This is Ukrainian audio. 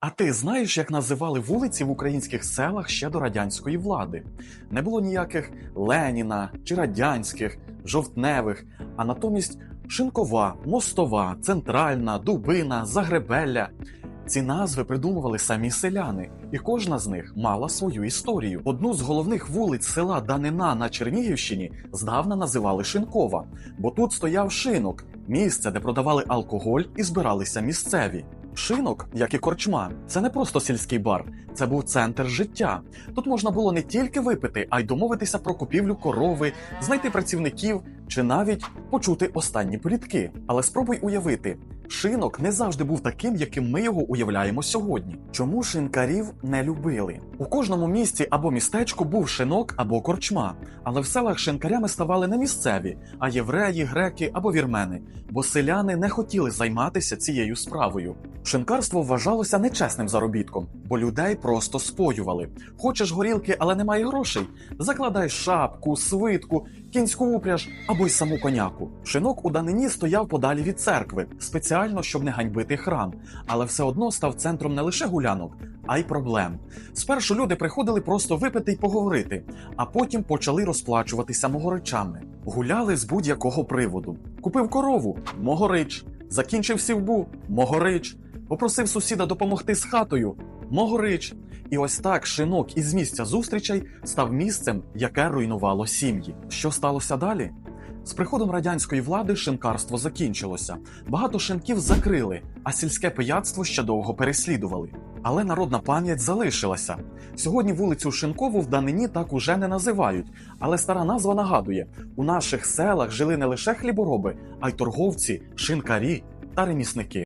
А ти знаєш, як називали вулиці в українських селах ще до радянської влади? Не було ніяких Леніна чи радянських, жовтневих, а натомість Шинкова, Мостова, Центральна, Дубина, Загребелля. Ці назви придумували самі селяни, і кожна з них мала свою історію. Одну з головних вулиць села Данина на Чернігівщині здавна називали Шинкова, бо тут стояв шинок, місце, де продавали алкоголь і збиралися місцеві. Шинок, як і корчма, це не просто сільський бар, це був центр життя. Тут можна було не тільки випити, а й домовитися про купівлю корови, знайти працівників чи навіть почути останні плітки. Але спробуй уявити, шинок не завжди був таким, яким ми його уявляємо сьогодні. Чому шинкарів не любили? У кожному місті або містечку був шинок або корчма, але в селах шинкарями ставали не місцеві, а євреї, греки або вірмени, бо селяни не хотіли займатися цією справою. Шинкарство вважалося нечесним заробітком, бо людей просто споювали. Хочеш горілки, але немає грошей. Закладай шапку, свитку, кінську упряж або й саму коняку. Шинок у данині стояв подалі від церкви, спеціально щоб не ганьбити храм, але все одно став центром не лише гулянок, а й проблем. Спершу люди приходили просто випити й поговорити, а потім почали розплачуватися могоричами. Гуляли з будь-якого приводу. Купив корову могорич, закінчив сівбу могорич, попросив сусіда допомогти з хатою могорич. І ось так шинок із місця зустрічей став місцем, яке руйнувало сім'ї. Що сталося далі? З приходом радянської влади шинкарство закінчилося. Багато шинків закрили, а сільське пияцтво ще довго переслідували. Але народна пам'ять залишилася. Сьогодні вулицю Шинкову в данині так уже не називають, але стара назва нагадує: у наших селах жили не лише хлібороби, а й торговці, шинкарі та ремісники.